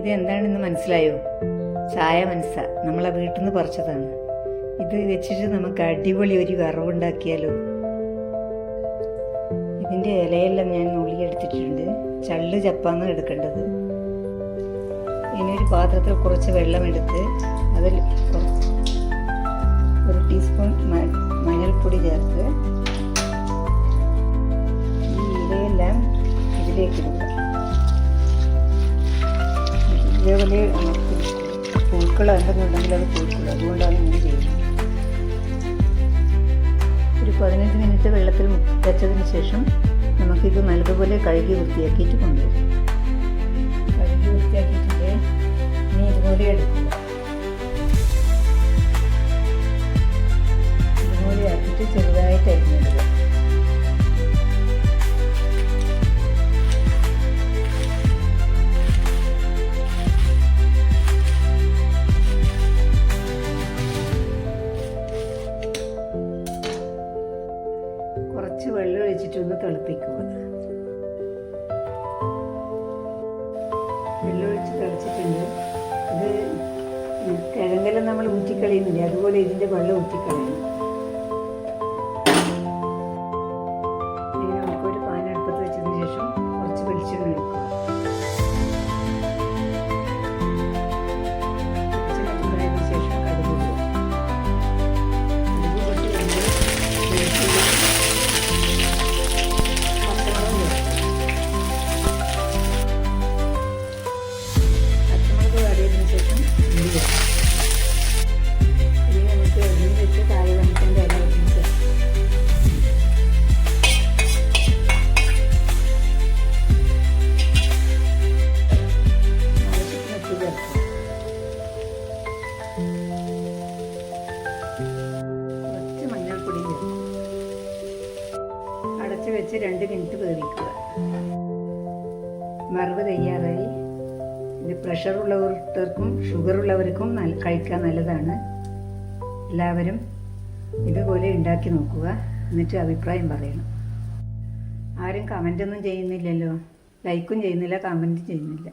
ഇത് എന്താണെന്ന് മനസ്സിലായോ? ചായ മനസ്സ. നമ്മളെ വീട്ടിൽ നിന്ന് പറിച്ചതാണ്. ഇത് വെച്ചിട്ട് നമുക്ക് അടിപൊളി ഒരു വറവുണ്ടാക്കിയാലോ? ഇതിന്റെ ഇലയെല്ലാം ഞാൻ നുള്ളിയെടുത്തിട്ടുണ്ട് ചള്ള് ചപ്പാന്ന് എടുക്കേണ്ടത്. ഇനി ഒരു പാത്രത്തിൽ കുറച്ച് വെള്ളമെടുത്ത് അതിൽ ഒരു ടീസ്പൂൺ മഞ്ഞൾപ്പൊടി ചേർത്ത് ഈ ഇലയെല്ലാം ഇതിലേക്ക് ഇടുക. ഇതേപോലെ പൂക്കൾ പുഴുക്കളോ എന്തെന്നുണ്ടെങ്കിൽ അത് പൂക്കൾ അതുകൊണ്ടാണ് ഇങ്ങനെ ചെയ്യുന്നത്. ഒരു പതിനഞ്ച് മിനിറ്റ് വെള്ളത്തിൽ വെച്ചതിന് ശേഷം നമുക്കിത് നല്ലതുപോലെ കഴുകി വൃത്തിയാക്കിയിട്ട് കൊണ്ടുവരും. കഴുകി വൃത്തിയാക്കിയിട്ടുണ്ട് ഇനി ഇതുപോലെ എടുക്കുക വെള്ളം ഒഴിച്ചിട്ടൊന്ന് തിളപ്പിക്കുക വെള്ളമൊഴിച്ച് തിളച്ചിട്ടുണ്ട്. ഇത് കിഴങ്ങെല്ലാം നമ്മൾ ഊറ്റിക്കളയുന്നില്ലേ? അതുപോലെ ഇതിന്റെ വെള്ളം ഊറ്റിക്കളയണം. വെച്ച് രണ്ട് മിനിറ്റ് വേവിക്കുക. വറവ് തയ്യാറായി ഇത് പ്രഷർ ഉള്ളവർക്കും ഷുഗർ ഉള്ളവർക്കും നല്ല കഴിക്കാൻ നല്ലതാണ്. എല്ലാവരും ഇതുപോലെ ഉണ്ടാക്കി നോക്കുക. എന്നിട്ട് അഭിപ്രായം പറയണം. ആരും കമന്റ് ഒന്നും ചെയ്യുന്നില്ലല്ലോ. ലൈക്കും ചെയ്യുന്നില്ല കമന്റും ചെയ്യുന്നില്ല.